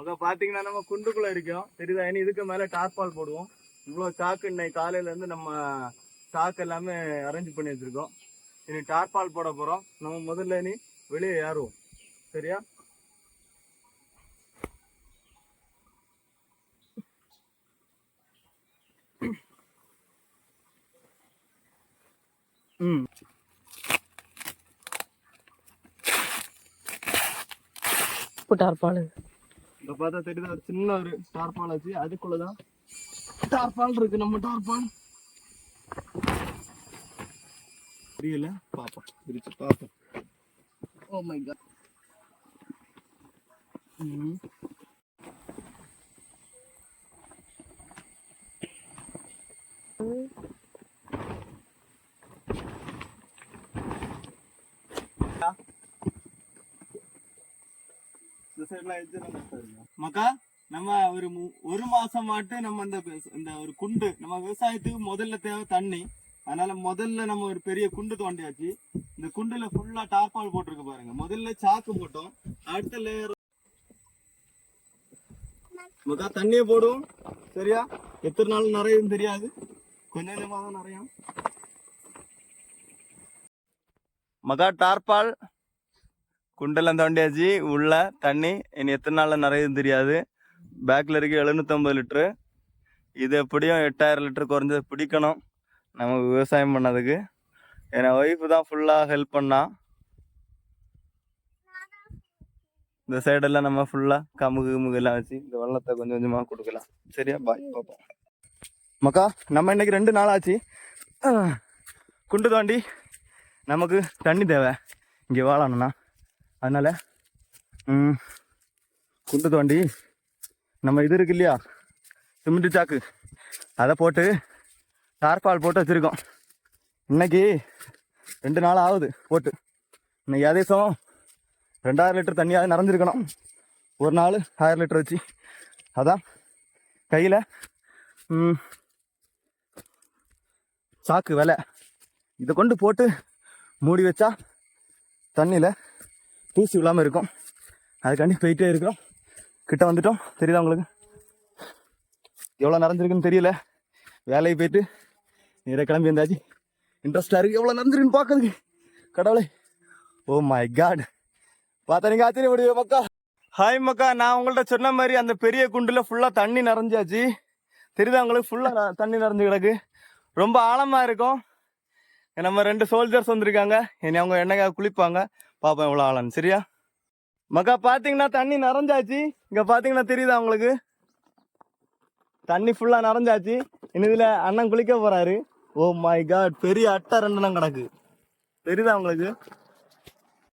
மக பாத்தீங்கன்னா நம்ம குண்டுக்குள்ள இருக்கோம். தெரியுதா? இனி இதுக்கு மேல டார்பால் போடுவோம். இவ்வளவு சாக்கு இன்னைக்கு காலையில இருந்து நம்ம சாக்கு எல்லாமே அரேஞ்ச் பண்ணி வச்சிருக்கோம். இனி டார்பால் போட போறோம். நம்ம முதல்ல இனி வெளியே ஏறுவோம். சரியா? ம். புட்டார்பாடு இங்க பார்த்தா தெரியுதா? ஒரு சின்ன ஒரு டார்பால் ஆச்சு. அதுக்குள்ளதான் டார்பால் இருக்கு. நம்ம டார்பால் தெரியல பாப்போம் பிரிச்சு பாப்போம் ஓ oh மை காட் மக்கா நம்ம ஒரு ஒரு மாசம் மாட்டு நம்ம இந்த இந்த ஒரு குண்டு நம்ம விவசாயத்துக்கு முதல்ல தேவை தண்ணி. அதனால முதல்ல நம்ம ஒரு பெரிய குண்டு தோண்டியாச்சு. இந்த குண்டுல ஃபுல்லா டார்பால் போட்டிருக்கு பாருங்க. முதல்ல சாக்கு போட்டோம். அடுத்த லேயர் மக்கா தண்ணியை போடுவோம். சரியா? எத்தனை நாள் நிறையும் தெரியாது. கொஞ்ச கொஞ்சமா தான் நிறையும் மகா டார்பால் குண்டெல்லாம் தோண்டியாச்சு. உள்ள தண்ணி இனி எத்தனை நாள்ல நிறையும் தெரியாது. பேக்கில் இருக்கு எழுநூத்தம்பது லிட்ரு இது எப்படியும் எட்டாயிரம் லிட்டர் குறைஞ்சது பிடிக்கணும். நம்ம விவசாயம் பண்ணதுக்கு. என் ஒய்ஃபு தான் ஃபுல்லாக ஹெல்ப் பண்ணா. இந்த சைடெல்லாம் நம்ம ஃபுல்லாக கமுகு கிமுகு எல்லாம் வச்சு இந்த வெள்ளத்தை கொஞ்சம் கொஞ்சமாக கொடுக்கலாம். சரியா? பாய் பார்ப்போம் மக்கா நம்ம இன்னைக்கு ரெண்டு நாள் ஆச்சு. குண்டு தாண்டி நமக்கு தண்ணி தேவை. இங்கே வாழணும்னா. அதனால் குண்டு தோண்டி நம்ம இது இருக்கு இல்லையா? சிமெண்ட் சாக்கு. அதை போட்டு டார்பால் போட்டு வச்சுருக்கோம். இன்னைக்கு ரெண்டு நாள் ஆகுது போட்டு. இன்னைக்கு ஏதேசம் ரெண்டாயிரம் லிட்டர் தண்ணியாவது நிறைஞ்சிருக்கணும். ஒரு நாள் ஆயிரம் லிட்டர் வச்சு. அதான் கையில் சாக்கு விலை. இதை கொண்டு போட்டு மூடி வச்சா தண்ணியில் தூசி விழாமல் இருக்கும். அதுக்காண்டி போயிட்டே இருக்கிறோம். கிட்ட வந்துட்டோம். தெரியுதா உங்களுக்கு? எவ்வளோ நிறைஞ்சிருக்குன்னு தெரியல. வேலைக்கு போயிட்டு நேராக கிளம்பி வந்தாச்சு. இன்ட்ரெஸ்டாக இருக்கு. எவ்வளோ நிறைஞ்சிருக்குன்னு பார்க்கறதுக்கு. கடவுளே. ஓ மை காட் பார்த்தா நீங்கள் ஆச்சரியப்படுவீங்க மக்கா. ஹாய் மக்கா. நான் உங்கள்கிட்ட சொன்ன மாதிரி அந்த பெரிய குண்டில் ஃபுல்லாக தண்ணி நிறைஞ்சாச்சு. தெரியுதா உங்களுக்கு? ஃபுல்லாக தண்ணி நிறைஞ்சு கிடக்கு. ரொம்ப ஆழமாக இருக்கும். நம்ம ரெண்டு சோல்ஜர்ஸ் வந்திருக்காங்க. இனி அவங்க என்னைக்காக குளிப்பாங்க. பாப்போம் எவ்வளோ ஆளான்னு சரியா? மக்கா பார்த்தீங்கன்னா தண்ணி நிறைஞ்சாச்சு. இங்கே பார்த்தீங்கன்னா தெரியுதா உங்களுக்கு? தண்ணி ஃபுல்லாக நிறைஞ்சாச்சு. இனி அண்ணன் குளிக்க போறாரு. ஓ மை காட் பெரிய அட்டை ரெண்டு கிடக்கு. தெரியுதா உங்களுக்கு?